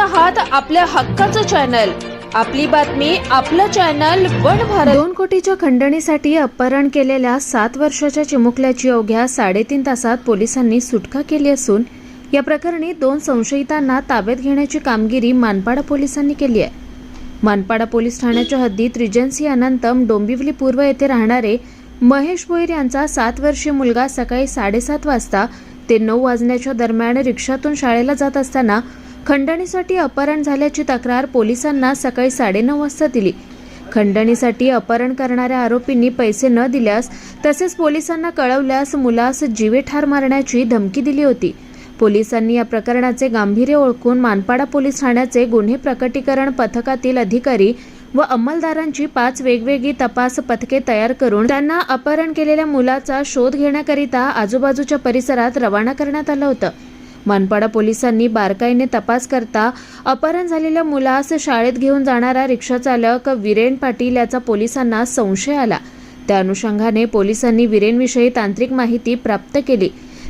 आहात आपल्या हक्काचं चॅनल आपली बातमी आपलं चॅनल वन भारत. दोन कोटीच्या खंडणीसाठी अपहरण केलेल्या सात वर्षाच्या चिमुकल्याची अवघ्या साडेतीन तासात पोलिसांनी सुटका केली असून या प्रकरणी दोन संशयितांना ताब्यात घेण्याची कामगिरी मानपाडा पोलिसांनी केली आहे. मानपाडा पोलीस ठाण्याच्या हद्दीत रिजन्सी अनंतम डोंबिवली पूर्व येथे राहणारे महेश भोईर यांचा सात वर्षीय मुलगा सकाळी साडेसात वाजता ते नऊ वाजण्याच्या दरम्यान रिक्षातून शाळेला जात असताना खंडणीसाठी अपहरण झाल्याची तक्रार पोलिसांना सकाळी साडेनऊ वाजता दिली. खंडणीसाठी अपहरण करणाऱ्या आरोपींनी पैसे न दिल्यास तसेच पोलिसांना कळवल्यास मुलास जीवे ठार मारण्याची धमकी दिली होती. पोलिसांनी या प्रकरणाचे गांभीर्य ओळखून मानपाडा पोलीस ठाण्याचे गुन्हे प्रकटीकरण पथकातील अधिकारी व अंमलदारांची पाच वेगवेगळी तपास पथके तयार करून त्यांना अपहरण केलेल्या मुलाचा शोध घेण्याकरिता आजूबाजूच्या परिसरात रवाना करण्यात आलं होतं. मानपाडा पोलिसांनी बारकाईने तपास करता अपहरण झालेल्या मुलास शाळेत घेऊन जाणारा रिक्षाचालक विरेन पाटील याचा पोलिसांना संशय आला. त्या अनुषंगाने पोलिसांनी विरेनविषयी तांत्रिक माहिती प्राप्त केली.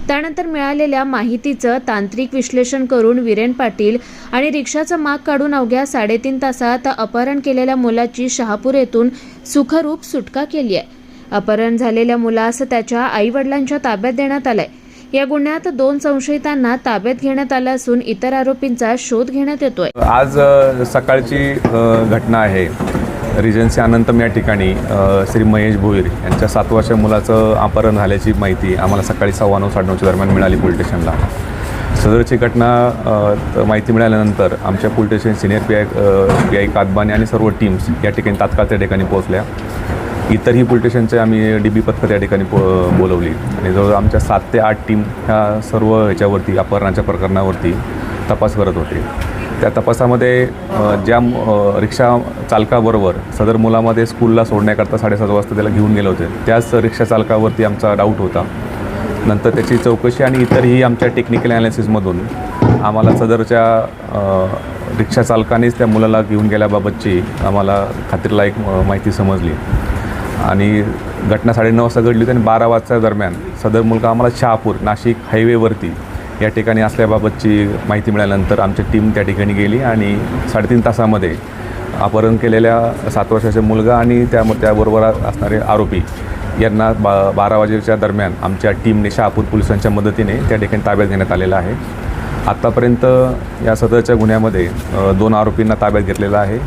त्यानंतर मिळालेल्या माहितीचं तांत्रिक विश्लेषण करून विरेन पाटील आणि रिक्षाचा माग काढून अवघ्या साडेतीन तासात अपहरण केलेल्या मुलाची शहापूर येथून सुखरूप सुटका केली आहे. अपहरण झालेल्या मुलास त्याच्या आई वडिलांच्या ताब्यात देण्यात आलंय. या गुन्ह्यात दोन संशयितांना ताब्यात घेण्यात आलं असून इतर आरोपींचा शोध घेण्यात येतोय. आज सकाळची घटना आहे. रिजन्सी अनंतम या ठिकाणी श्री महेश भोईर यांच्या सात वर्षाच्या मुलाचं अपहरण झाल्याची माहिती आम्हाला सकाळी सव्वा नऊ साडेनऊच्या दरम्यान मिळाली पोलीस स्टेशनला. सदरची घटना माहिती मिळाल्यानंतर आमच्या police station senior P I P I Kadbane आणि सर्व टीम्स या ठिकाणी तात्काळ त्या ठिकाणी पोहोचल्या. इतरही पोलीस स्टेशनचे आम्ही डी बी पथकं त्या ठिकाणी पो बोलवली. आणि जवळ आमच्या सात ते आठ टीम ह्या सर्व ह्याच्यावरती अपहरणाच्या प्रकरणावरती तपास करत होते. त्या तपासामध्ये ज्या रिक्षा चालकाबरोबर सदर मुलामध्ये स्कूलला सोडण्याकरता साडेसात वाजता त्याला घेऊन गेले होते त्याच रिक्षा चालकावरती आमचा डाऊट होता. नंतर त्याची चौकशी आणि इतरही आमच्या टेक्निकल ॲनालिसिसमधून आम्हाला सदरच्या रिक्षा चालकानेच त्या मुलाला घेऊन गेल्याबाबतची आम्हाला खात्रीला एक माहिती समजली. आणि घटना साडेनऊ वाजता घडली होती आणि बारा वाजता दरम्यान सदर मुलगा आम्हाला शहापूर नाशिक हायवेवरती या ठिकाणी असल्याबाबतची माहिती मिळाल्यानंतर आमची टीम त्या ठिकाणी गेली आणि साडेतीन तासामध्ये अपहरण केलेल्या सात वर्षाचा मुलगा आणि त्या त्याबरोबर असणारे आरोपी यांना बा बारा वाजेच्या दरम्यान आमच्या टीमने शहापूर पोलिसांच्या मदतीने त्या ठिकाणी ताब्यात घेण्यात आलेला आहे. आत्तापर्यंत या सदरच्या गुन्ह्यामध्ये दोन आरोपींना ताब्यात घेतलेला आहे.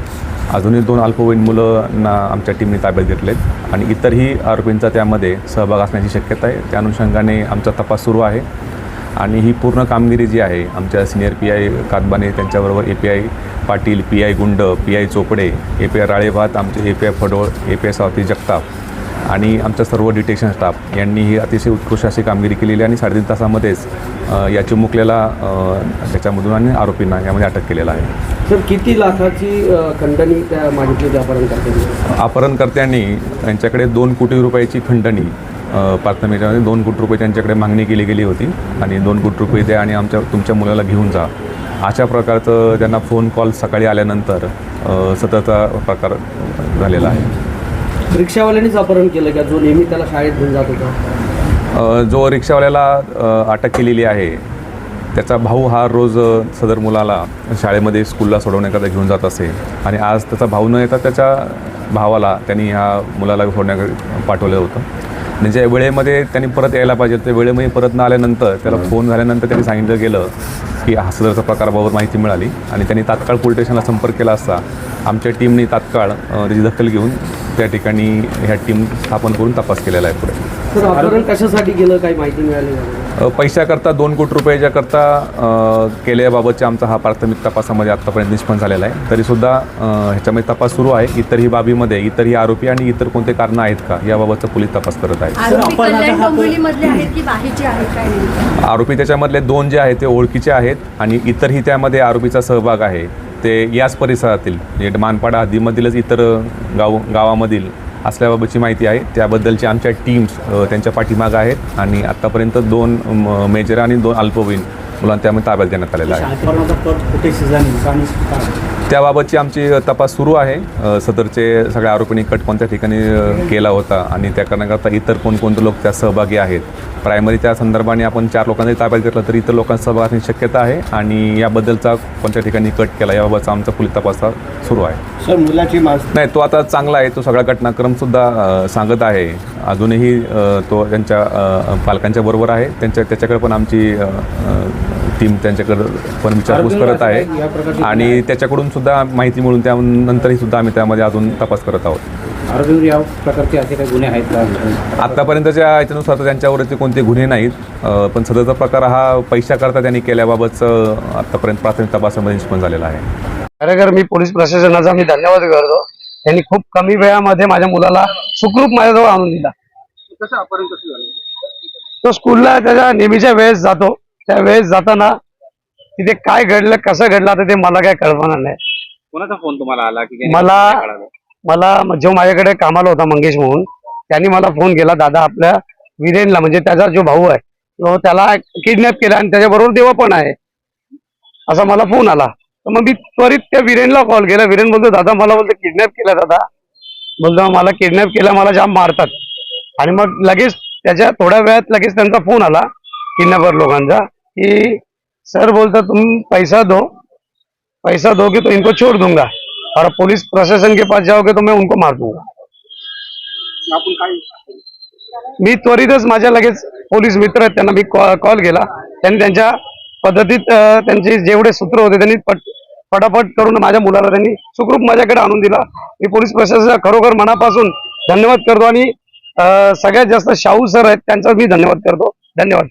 अजूनही दोन अल्पवयीन मुलांना आमच्या टीमने ताब्यात घेतलेत आणि इतरही आरोपींचा त्यामध्ये सहभाग असण्याची शक्यता आहे. त्या अनुषंगाने आमचा तपास सुरू आहे. आणि ही पूर्ण कामगिरी जी आहे आमच्या सिनियर पी आय कातबाने त्यांच्याबरोबर A P I Patil P I Gund P I Chopde A P I Ralebhat आमचे A P I Phadol A P I Sawati Jagtap आणि आमचा सर्व डिटेक्शन स्टाफ यांनी ही अतिशय उत्कृष्ट अशी कामगिरी केलेली आहे आणि साडेतीन तासामध्येच या चिमुकलेला त्याच्यामधून आणि आरोपींना यामध्ये अटक केलेला आहे. सर किती लाखाची खंडणी त्या मागितली अपहरण करते अपहरणकर्त्यांनी यांच्याकडे दोन कोटी रुपयाची खंडणी प्राथमिकमध्ये दोन कोटी रुपये त्यांच्याकडे मागणी केली गेली होती आणि दोन कोटी रुपये द्या आणि आमच्या तुमच्या मुलाला घेऊन जा. अशा प्रकारचं त्यांना फोन कॉल सकाळी आल्यानंतर सततचा प्रकार झालेला आहे. रिक्षावाल्यानेच अपहरण केलं का? जो नेहमी त्याला शाळेत घेऊन जात होता? जो रिक्षावाल्याला अटक केलेली आहे त्याचा भाऊ हा रोज सदर मुलाला शाळेमध्ये स्कूलला सोडवण्याकरता घेऊन जात असे. आणि आज त्याचा भाऊ न येता त्याच्या भावाला त्यांनी ह्या मुलाला सोडण्याकरता पाठवलं होतं. म्हणजे आणि ज्या वेळेमध्ये त्यांनी परत यायला पाहिजे. त्या वेळेमध्ये परत न आल्यानंतर त्याला फोन झाल्यानंतर त्यांनी सांगितलं गेलं की हा सदरचा प्रकाराबाबत माहिती मिळाली. आणि त्यांनी तात्काळ पोलीस स्टेशनला संपर्क केला असता. आमच्या टीमने तात्काळ त्याची दखल घेऊन त्या ठिकाणी ह्या टीम स्थापन करून तपास केलेला आहे पुढे. सर कशासाठी केलं काही माहिती मिळाली का? अ, पैशाकरता दोन कोटी रुपयाच्या करता केल्याबाबतचा आमचा हा प्राथमिक तपासामध्ये आत्तापर्यंत निष्पन्न झालेला आहे. तरीसुद्धा अ, ह्याच्यामध्ये तपास सुरू आहे. इतरही बाबीमध्ये इतरही आरोपी आणि इतर कोणते कारणं आहेत का याबाबतचा पोलीस तपास करत आहेत. आरोपी कल्याण डोंबिवलीमधले आहेत की बाहेरचे आहेत काय? नेमकं? आरोपी त्याच्यामधले दोन जे आहेत ते ओळखीचे आहेत आणि इतरही त्यामध्ये आरोपीचा सहभाग आहे. ते याच परिसरातील म्हणजे मानपाडा हद्दीमधीलच इतर गाव गावामधील असल्याबाबतची माहिती आहे. त्याबद्दलची आमच्या टीम्स त्यांच्या पाठीमागं आहेत आणि आत्तापर्यंत दोन म, मेजर आणि दोन अल्पवयीन मुलांना त्यामध्ये ताब्यात घेण्यात आलेला आहे? त्याबाबतची आमची तपास सुरू आहे. सदरचे सगळ्या आरोपींनी कट कोणत्या ठिकाणी केला होता आणि त्या करण्याकरता इतर कोणकोणते लोक त्यात सहभागी आहेत. प्रायमरी त्या संदर्भाने आपण चार लोकांनी ताब्यात घेतलं तर इतर लोकांचा सहभाग असण्याची शक्यता आहे आणि याबद्दलचा कोणत्या ठिकाणी कट केला याबाबतचा आमचा पोलीस तपास सुरू आहे. सर मुलाची नाही तो आता चांगला आहे. तो सगळा घटनाक्रमसुद्धा सांगत आहे. अजूनही तो त्यांच्या पालकांच्या बरोबर आहे. त्यांच्या त्याच्याकडे पण आमची टीम त्यांच्याकडे पण विचारपूस करत आहे. आणि त्याच्याकडून सुद्धा माहिती मिळून त्यानंतरही सुद्धा आम्ही त्यामध्ये अजून तपास करत आहोत. आरोपीवर या प्रकारचे असे काही गुन्हे आहेत का? आत्तापर्यंतच्या याच्यानुसार तर त्यांच्यावरती कोणते गुन्हे नाहीत. पण सदरचा प्रकार हा पैशाकरता त्यांनी केल्याबाबतचं आत्तापर्यंत प्राथमिक तपासामध्ये निष्पन्न झालेला आहे. खरेखर मी पोलीस प्रशासनाचा मी धन्यवाद करतो. त्यांनी खूप कमी वेळामध्ये माझ्या मुलाला सुखरूप माझ्याजवळ आणून दिला. तो स्कूलला त्याच्या नेहमीच्या वेळेस जातो. त्या वेळेस जाताना तिथे काय घडलं कसं घडलं आता ते मला काय कल्पना नाही. कोणाचा फोन तुम्हाला आला की मला मला जो माझ्याकडे कामाला होता मंगेश म्हणून त्यांनी मला फोन केला दादा आपल्या विरेनला म्हणजे त्याचा जो भाऊ आहे तो त्याला किडनॅप केला आणि त्याच्याबरोबर देवा पण आहे. असा मला फोन आला. तर मग मी त्वरित त्या विरेनला कॉल केला. विरेन बोलतो दादा मला बोलतो किडनॅप केला दादा. बोलतो मला किडनॅप केला मला जाम मारतात. आणि मग लगेच त्याच्या थोड्या वेळात लगेच त्यांचा फोन आला किडनॅपर लोकांचा. की सर बोलता तुम पैसा दो। पैसा दोगे तो इनको छोड़ दूंगा। और पुलिस प्रशासन के पास जाओगे तो मैं उनको मार दूंगा। मी त्वरितच माझ्या लगेच पोलीस मित्र आहेत त्यांना मी कॉल केला. त्यांनी त्यांच्या पद्धतीत त्यांचे जेवढे सूत्र होते त्यांनी पट पटापट करून माझ्या मुलाला त्यांनी सुखरूप माझ्याकडे आणून दिला. मी पोलीस प्रशासनाचा खरोखर मनापासून धन्यवाद करतो आणि सगळ्यात जास्त शाहू सर आहेत त्यांचा मी धन्यवाद करतो. धन्यवाद.